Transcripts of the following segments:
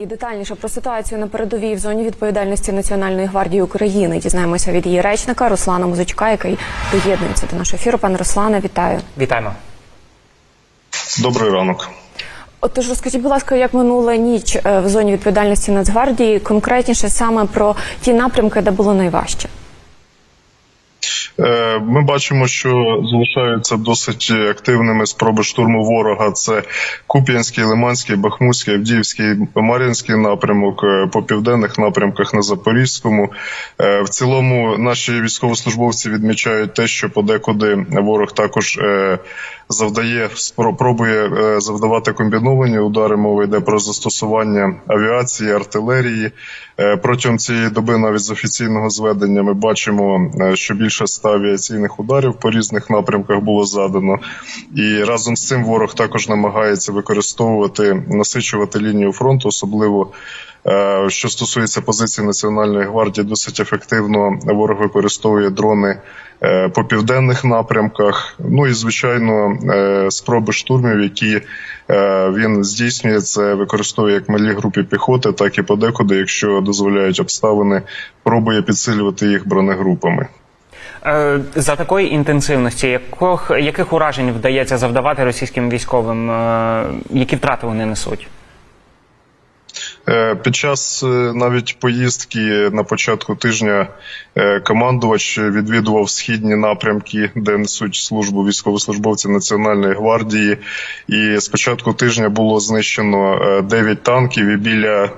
І детальніше про ситуацію на передовій в зоні відповідальності Національної гвардії України дізнаємося від її речника Руслана Музичка, який доєднується до нашого ефіру. Пане Руслане, вітаю. Вітаємо. Добрий ранок. Отож, розкажіть, будь ласка, як минула ніч е, в зоні відповідальності Нацгвардії, конкретніше саме про ті напрямки, де було найважче. Е, Ми бачимо, що залишаються досить активними спроби штурму ворога. Це Куп'янський, Лиманський, Бахмутський, Авдіївський, Мар'їнський напрямок е, по південних напрямках на Запорізькому. Е, В цілому наші військовослужбовці відмічають те, що подекуди ворог також завдає спро- пробує е, завдавати комбіновані удари. Мова йде про застосування авіації, артилерії. Протягом цієї доби, навіть з офіційного зведення, ми бачимо, що більше ста авіаційних ударів по різних напрямках було задано. І разом з цим ворог також намагається використовувати насичувати лінію фронту, особливо. е, Що стосується позиції Національної гвардії, досить ефективно ворог використовує дрони е, по південних напрямках. Ну і звичайно, е, спроби штурмів, які він здійснює, це використовує як малі групи піхоти, так і подекуди, якщо дозволяють обставини, пробує підсилювати їх бронегрупами. Е, За такої інтенсивності, яких, яких уражень вдається завдавати російським військовим, е, які втрати вони несуть? Е, Під час е, навіть поїздки на початку тижня е, командувач відвідував східні напрямки, де несуть службу військовослужбовці Національної гвардії. І з початку тижня було знищено е, 9 танків і біля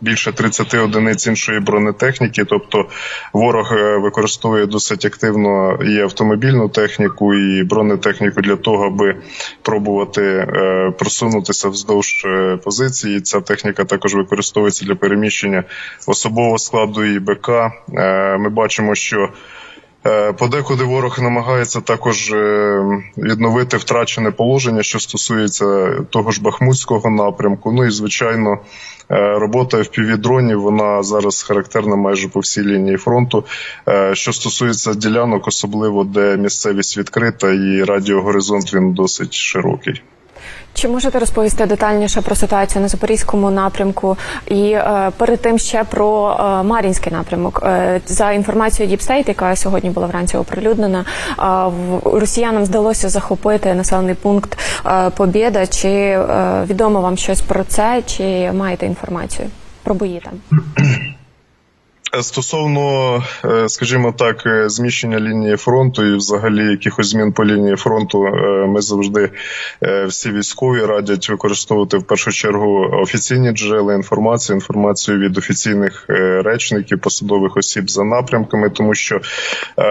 більше 30 одиниць іншої бронетехніки. Тобто ворог використовує досить активно і автомобільну техніку, і бронетехніку для того, аби пробувати просунутися вздовж позиції. Ця техніка також використовується для переміщення особового складу і БК. Е, Ми бачимо, що Е, Подекуди ворог намагається також е, відновити втрачене положення, що стосується того ж Бахмутського напрямку. Ну і звичайно, робота FPV-дронів, вона зараз характерна майже по всій лінії фронту. Що стосується ділянок, особливо де місцевість відкрита і радіогоризонт він досить широкий. Чи можете розповісти детальніше про ситуацію на запорізькому напрямку і е, перед тим ще про е, Мар'їнський напрямок? Е, за інформацією State, яка сьогодні була вранці оприлюднена, е, росіянам вдалося захопити населений пункт е, Побєда. Чи е, відомо вам щось про це? Чи маєте інформацію про бої там? Е, Стосовно, е, скажімо так, е, зміщення лінії фронту і взагалі якихось змін по лінії фронту, ми завжди всі військові радять використовувати в першу чергу офіційні джерела інформації, інформацію від офіційних речників, посадових осіб за напрямками, тому що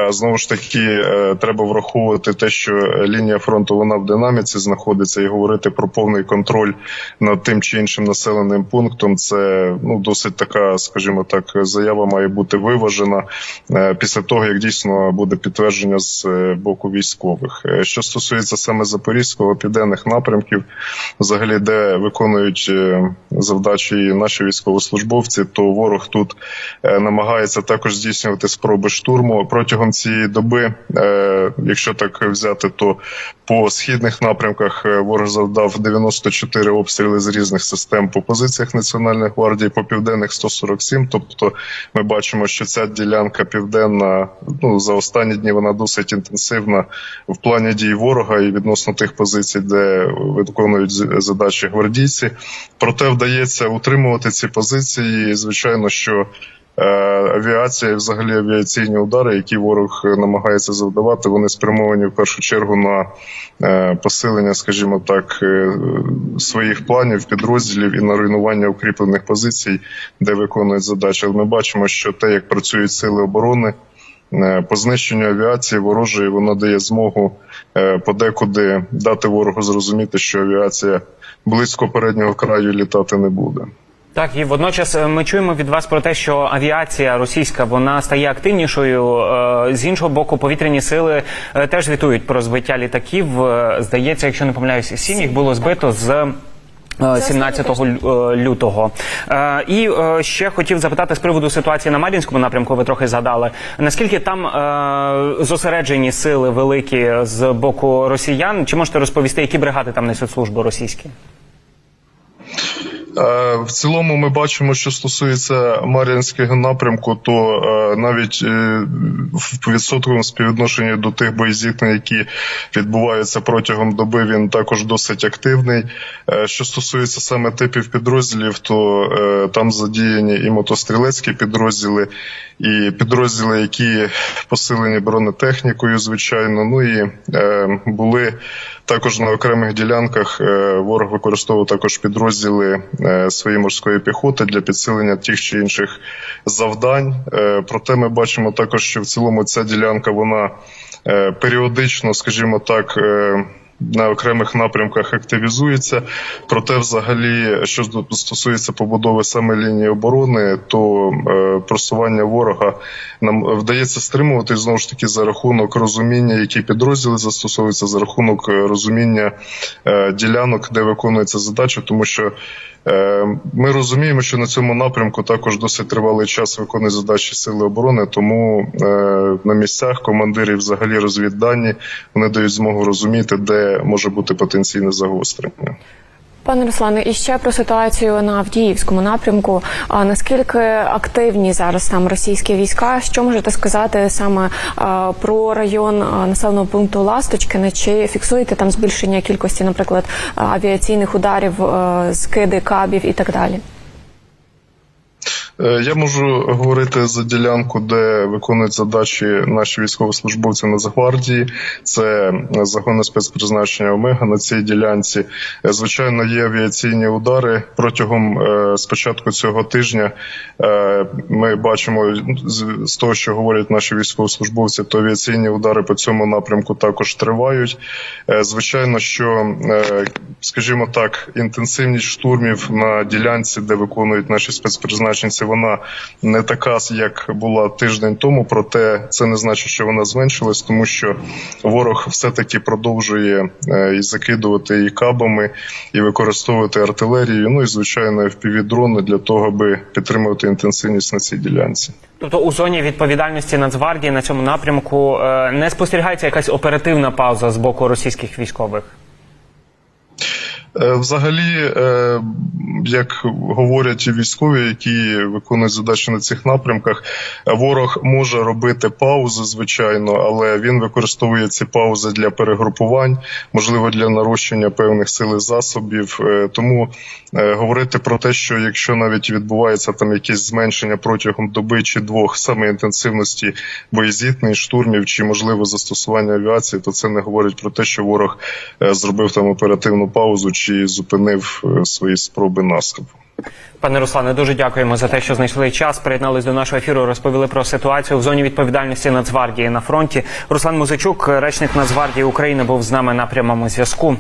знову ж таки треба враховувати те, що лінія фронту вона в динаміці знаходиться, і говорити про повний контроль над тим чи іншим населеним пунктом. Це ну досить така, скажімо так, заява має бути виважена е, після того, як дійсно буде підтвердження з е, боку військових. Е, Що стосується саме запорізького південних напрямків, взагалі де виконують завдачі наші військовослужбовці, то ворог тут намагається також здійснювати спроби штурму протягом цієї доби. Якщо так взяти, то по східних напрямках ворог завдав 94 обстріли з різних систем по позиціях Національної гвардії, по південних 147. Тобто, ми бачимо, що ця ділянка південна ну за останні дні вона досить інтенсивна в плані дій ворога і відносно тих позицій, де виконують задачі гвардійці. Проте вдається утримувати ці позиції. Звичайно, що Авіація, і взагалі авіаційні удари, які ворог е, намагається завдавати, вони спрямовані в першу чергу на е, посилення, скажімо так, е, своїх планів, підрозділів і на руйнування укріплених позицій, де виконують задачі. Але ми бачимо, що те, як працюють сили оборони. е, По знищенню авіації ворожої воно дає змогу е, подекуди дати ворогу зрозуміти, що авіація близько переднього краю літати не буде. Так, і водночас е, ми чуємо від вас про те, що авіація російська вона стає активнішою. Е, З іншого боку, повітряні сили е, теж звітують про збиття літаків. Здається, якщо не помиляюсь, сім їх було збито з. е, 17 е, лютого і ще хотів запитати з приводу ситуації на Мар'їнському напрямку. Ви трохи згадали. Наскільки там зосереджені сили великі з боку росіян? Чи можете розповісти, які бригади там несуть службу російські? Е, В цілому ми бачимо, що стосується Мар'їнського напрямку, то е, навіть е, в відсотковому співвідношенні до тих боєзіткнень, які відбуваються протягом доби, він також досить активний. Що стосується саме типів підрозділів, то там задіяні і мотострілецькі підрозділи, і підрозділи, які посилені бронетехнікою, звичайно. Ну і були також на окремих ділянках. Ворог використовував також підрозділи своєї морської піхоти для підсилення тих чи інших завдань. Е, проте ми бачимо також, що в цілому ця ділянка вона е, періодично, скажімо так. На окремих напрямках активізується. Проте, взагалі, що стосується побудови саме лінії оборони, то е, просування ворога нам вдається стримувати знову ж таки за рахунок розуміння, які підрозділи застосовуються, за рахунок е, розуміння е, ділянок, де виконується задача, тому що. Е, Ми розуміємо, що на цьому напрямку також досить тривалий час виконує задачі сили оборони, тому е, на місцях командирів взагалі розвіддані вони дають змогу розуміти, де може бути потенційне загострення. Пане Руслане, і ще про ситуацію на Авдіївському напрямку. А наскільки активні зараз там російські війська? Що можете сказати саме а, про район а, населеного пункту Ласточкине? Чи фіксуєте там збільшення кількості, наприклад, авіаційних ударів, а, скиди кабів і так далі? Е, Я можу говорити за ділянку, де виконують задачі наші військовослужбовці Нацгвардії. Це загони спецпризначення Омега на цій ділянці. Е, Звичайно, є авіаційні удари протягом е, спочатку цього тижня. Ми бачимо з- того, що говорять наші військовослужбовці, то авіаційні удари по цьому напрямку також тривають. Звичайно, що, скажімо так, інтенсивність штурмів на ділянці, де виконують наші спецпризначенці, вона не така, як була тиждень тому. Проте це не значить, що вона зменшилась, тому що ворог все-таки продовжує е, і закидувати і кабами, і використовувати артилерію. Ну і звичайно, FPV-дрони для того, аби підтримувати інтенсивність на цій ділянці. Тобто у зоні відповідальності Нацгвардії на цьому напрямку е, не спостерігається якась оперативна пауза з боку російських військових. Е, Взагалі, е, як говорять військові, які виконують задачі на цих напрямках, ворог може робити паузи, звичайно, але він використовує ці паузи для перегрупувань, можливо, для нарощення певних сил і засобів. Е, Тому говорити про те, що якщо навіть відбувається там якесь зменшення протягом доби чи двох саме інтенсивності боєзіткнень, штурмів чи можливо застосування авіації, то це не говорить про те, що ворог зробив там оперативну паузу чи зупинив е, свої спроби наступу. Пане Руслане, дуже дякуємо за те, що знайшли час. Приєднались до нашого ефіру. Розповіли про ситуацію в зоні відповідальності Нацгвардії на фронті. Руслан Музичук, речник Нацгвардії України, був з нами на прямому зв'язку.